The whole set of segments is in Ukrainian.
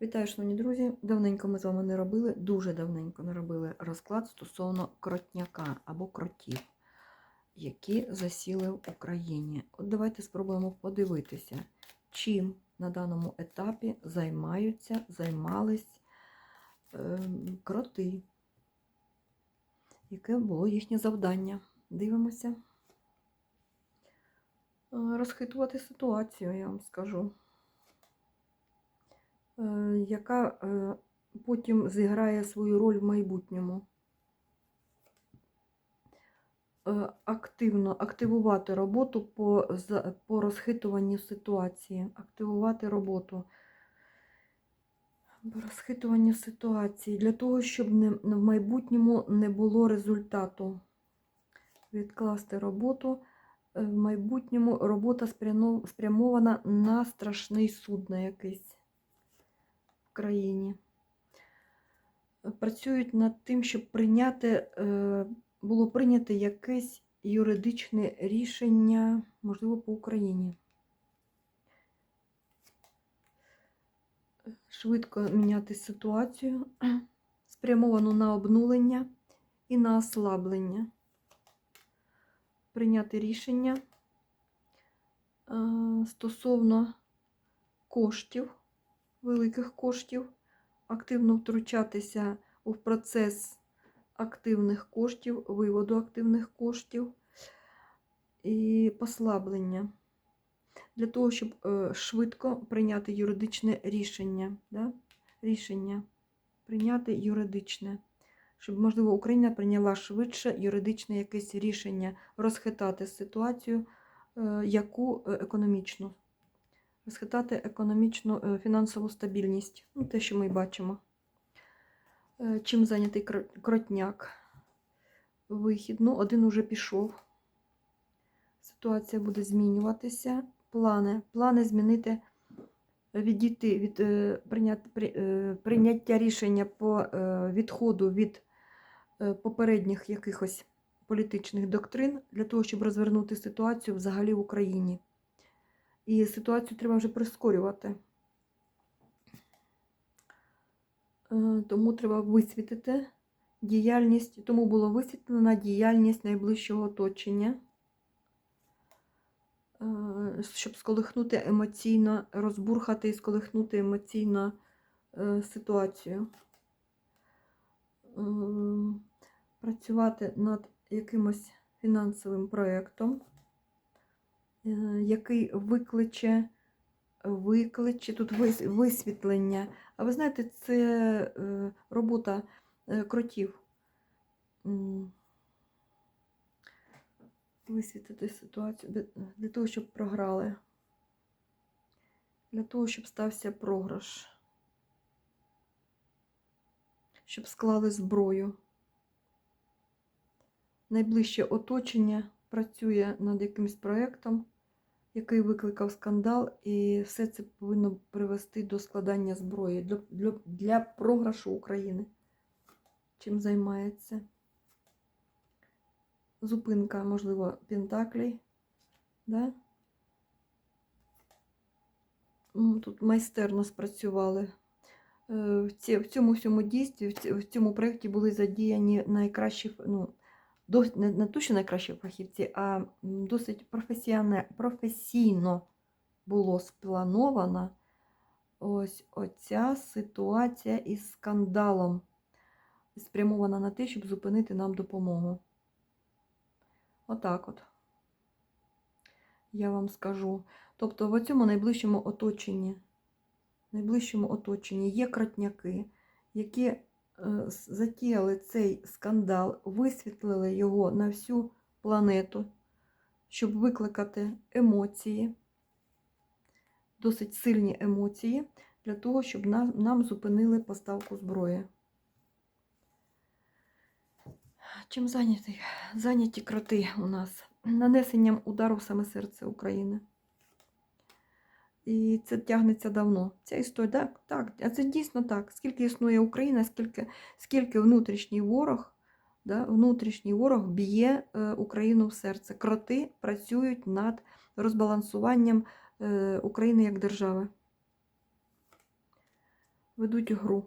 Вітаю, шановні друзі! Давненько ми з вами не робили, дуже давненько не робили розклад стосовно кротняка або кротів, які засіли в Україні. От давайте спробуємо подивитися, чим на даному етапі займаються, займались е, кроти. Яке було їхнє завдання? Дивимося. Е, Розхитувати ситуацію, я вам скажу яка е, потім зіграє свою роль в майбутньому. Е, Активно активувати роботу по, по розхитуванню ситуації. Активувати роботу по розхитуванню ситуації для того, щоб не, в майбутньому не було результату. Відкласти роботу. Е, В майбутньому робота спрямована на страшний суд на якийсь країні. Працюють над тим, щоб прийняти, е, було прийнято якесь юридичне рішення, можливо, по Україні. Швидко міняти ситуацію, спрямовану на обнулення і на ослаблення. Прийняти рішення е, стосовно коштів великих коштів, активно втручатися у процес активних коштів, виводу активних коштів і послаблення. Для того, щоб е, швидко прийняти юридичне рішення. Да? Рішення прийняти юридичне. Щоб, можливо, Україна прийняла швидше юридичне якесь рішення, розхитати ситуацію, е, яку е, економічну розхитати економічну е, фінансову стабільність. Ну, те, що ми бачимо. Е, Чим зайнятий кротняк? Вихід. Ну, один уже пішов. Ситуація буде змінюватися. Плани. Плани змінити, відійти від е, при- е, прийняття рішення по відходу від попередніх якихось політичних доктрин для того, щоб розвернути ситуацію взагалі в Україні. І ситуацію треба вже прискорювати. Е, Тому треба висвітити діяльність, тому було висвітлена діяльність найближчого оточення, е, щоб сколихнути емоційно, розбурхати і сколихнути емоційно е, ситуацію. Працювати над якимось фінансовим проєктом який викличе, викличе тут висвітлення. А ви знаєте, це е, робота е, кротів. М. Висвітлити ситуацію для того, щоб програли. Для того, щоб стався програш. Щоб склали зброю. Найближче оточення працює над якимось проєктом, який викликав скандал, і все це повинно привести до складання зброї для, для, для програшу України. Чим займається? Зупинка, можливо, Пентаклей. Да? Тут майстерно спрацювали. Е, В цьому всьому дійстві, в цьому проєкті були задіяні найкращі, ну, не, то, що найкращі фахівці, а досить професійно було спланована ось оця ситуація із скандалом, спрямована на те, щоб зупинити нам допомогу. Отак от. Я вам скажу. Тобто в цьому найближчому оточенні, найближчому оточенні є кротняки, які затіяли цей скандал, висвітлили його на всю планету, щоб викликати емоції, досить сильні емоції, для того, щоб нам, зупинили поставку зброї. Чим зайняті? Зайняті кроти у нас нанесенням удару саме серце України. І це тягнеться давно. Ця історія, так, так, а це дійсно так. Скільки існує Україна, скільки, скільки внутрішній ворог, да, внутрішній ворог б'є е, Україну в серце. Кроти працюють над розбалансуванням е, України як держави. ведуть гру.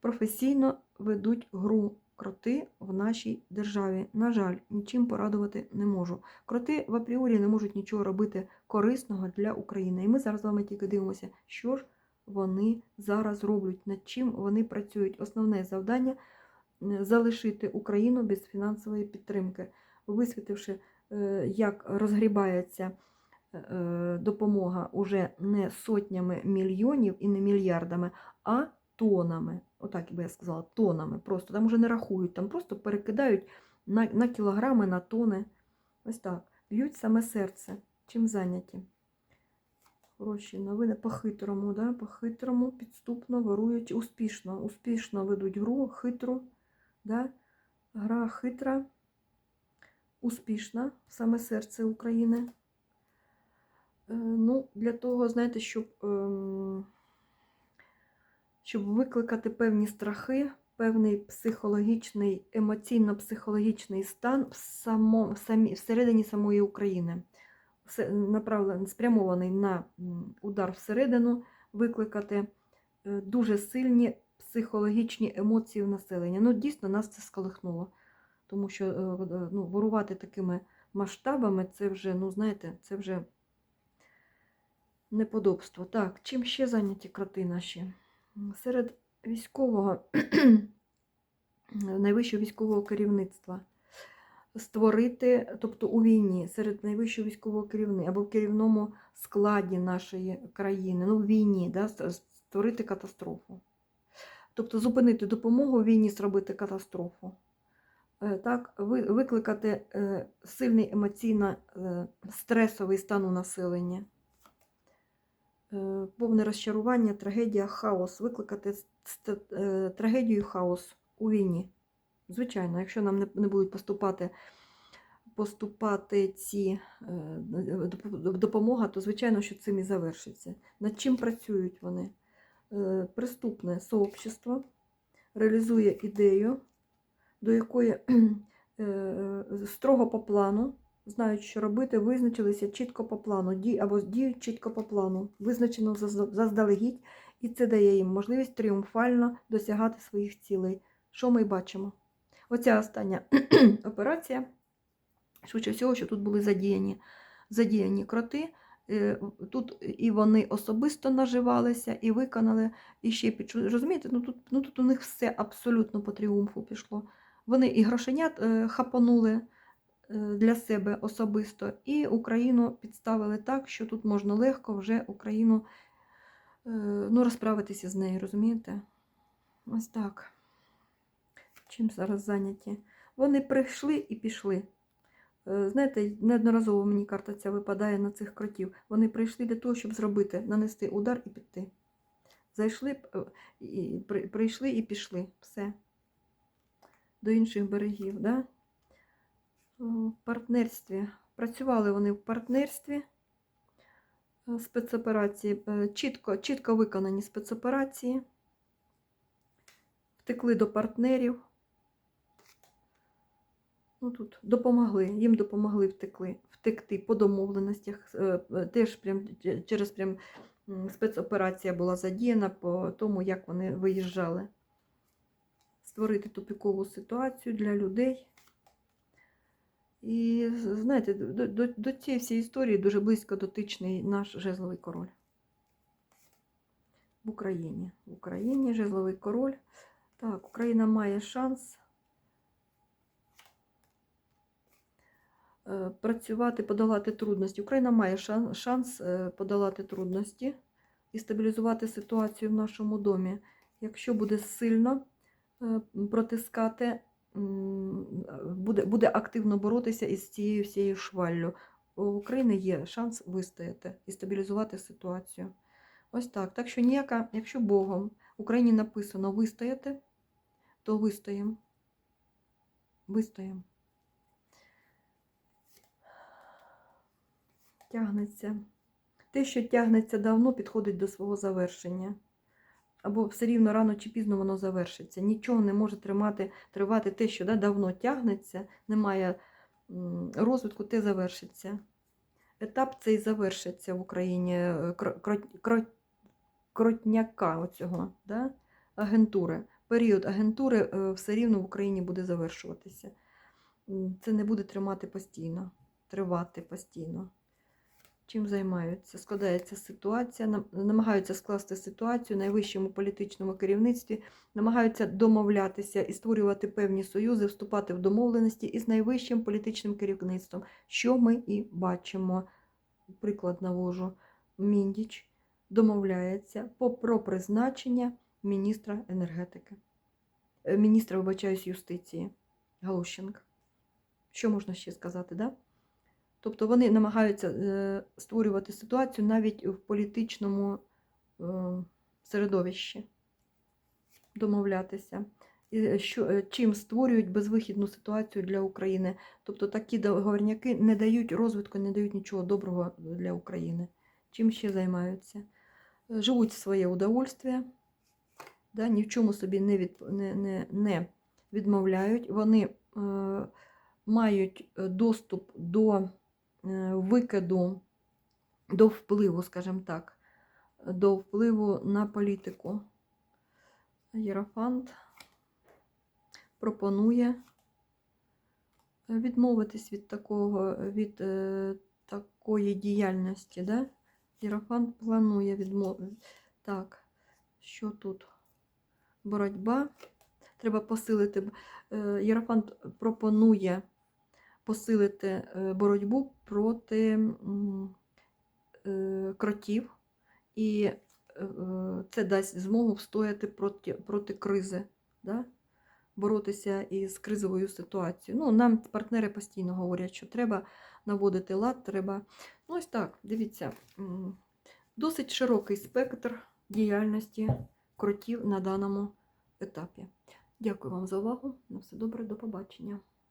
Професійно ведуть гру кроти в нашій державі. На жаль, нічим порадувати не можу. Кроти в апріорі не можуть нічого робити корисного для України. І ми зараз з вами тільки дивимося, що ж вони зараз роблять, над чим вони працюють. Основне завдання е, залишити Україну без фінансової підтримки, висвітивши, е, як розгрібається е, допомога уже не сотнями мільйонів і не мільярдами, а тонами. Отак би я сказала, тонами. Просто там уже не рахують, там просто перекидають на, на кілограми, на тони. Ось так. Б'ють саме серце. Чим зайняті? Хороші новини по-хитрому, да? по-хитрому, підступно ворують успішно. Успішно ведуть гру, хитру. Да? Гра хитра, успішна, саме серце України. Е, Ну, для того, знаєте, щоб, ем, щоб викликати певні страхи, певний психологічний, емоційно-психологічний стан в, само, в самі, всередині самої України. Все- Направлений, спрямований на удар всередину, викликати е, дуже сильні психологічні емоції в населення. Ну, дійсно, нас це сколихнуло. Тому що е, е, ну, ворувати такими масштабами, це вже, ну, знаєте, це вже неподобство. Так, чим ще зайняті кроти наші? Серед військового, найвищого військового керівництва створити, тобто у війні, серед найвищого військового керівництва або в керівному складі нашої країни, ну в війні, да, створити катастрофу. Тобто зупинити допомогу війні, зробити катастрофу. Е, Так, викликати е, сильний емоційно е, стресовий стан у населення. Е, Повне розчарування, трагедія, хаос. Викликати е, трагедію хаос у війні. Звичайно, якщо нам не, будуть поступати, поступати ці е, допомога, то звичайно, що цим і завершиться. Над чим працюють вони? Преступне сообщество реалізує ідею, до якої строго по плану, знають, що робити, визначилися чітко по плану, ді, або діють чітко по плану, визначено заздалегідь, і це дає їм можливість тріумфально досягати своїх цілей. Що ми бачимо? Оця остання операція, швидше всього, що тут були задіяні, задіяні кроти. Е, Тут і вони особисто наживалися, і виконали, і ще під розумієте, ну тут, ну тут у них все абсолютно по тріумфу пішло. Вони і грошенят е, хапанули для себе особисто, і Україну підставили так, що тут можна легко вже Україну е, ну, розправитися з нею, розумієте? Ось так. Чим зараз зайняті? Вони прийшли і пішли. Е, Знаєте, неодноразово мені карта ця випадає на цих кротів. Вони прийшли для того, щоб зробити, нанести удар і піти. Зайшли, е, прийшли і пішли. Все. До інших берегів. Да? В партнерстві. Працювали вони в партнерстві е, спецоперації. Е, Чітко, чітко виконані спецоперації. Втекли до партнерів. Ну, тут допомогли, їм допомогли втекли, втекти по домовленостях. е, Теж прям через прям спецоперація була задіяна по тому, як вони виїжджали. Створити тупікову ситуацію для людей. І знаєте, до, до, до цієї всієї історії дуже близько дотичний наш жезловий король. В Україні. В Україні жезловий король. Так, Україна має шанс. е, працювати, подолати трудності. Україна має шанс е, подолати трудності і стабілізувати ситуацію в нашому домі. Якщо буде сильно е, протискати, буде, буде активно боротися із цією всією шваллю. У України є шанс вистояти і стабілізувати ситуацію. Ось так. Так що ніяка, якщо Богом в Україні написано вистояти, то вистоїмо. Вистоїмо. Тягнеться. Те, що тягнеться давно, підходить до свого завершення. Або все рівно рано чи пізно воно завершиться. Нічого не може тримати, тривати те, що да, давно тягнеться, немає розвитку, те завершиться. Етап цей завершиться в Україні. Е, Кро, кро, кро, кротняка оцього, да? агентури. Період агентури е, все рівно в Україні буде завершуватися. Це не буде тримати постійно, тривати постійно. Чим займаються? Складається ситуація, намагаються скласти ситуацію в найвищому політичному керівництві, намагаються домовлятися і створювати певні союзи, вступати в домовленості із найвищим політичним керівництвом, що ми і бачимо. Приклад навожу. Міндіч домовляється про призначення міністра енергетики, Е, міністра, вибачаюсь, юстиції Галущенка. Що можна ще сказати, да? Тобто вони намагаються е, створювати ситуацію навіть в політичному е, середовищі, домовлятися. І е, що, чим створюють безвихідну ситуацію для України. Тобто такі договорняки не дають розвитку, не дають нічого доброго для України. Чим ще займаються? Живуть в своє удовольствие, да, ні в чому собі не, від, не, не, не відмовляють. Вони е, мають доступ до викиду, до впливу, скажімо так, до впливу на політику. Єрофант пропонує відмовитись від такого, від е, такої діяльності. Да? Єрофант планує відмовитись. Так, що тут? Боротьба. Треба посилити. е, Єрофант пропонує посилити е, боротьбу проти е, кротів, і е, це дасть змогу встояти проти, проти кризи, да? боротися із кризовою ситуацією. Ну, нам партнери постійно говорять, що треба наводити лад, треба. Ну, ось так, дивіться, досить широкий спектр діяльності кротів на даному етапі. Дякую вам за увагу. На все добре, до побачення.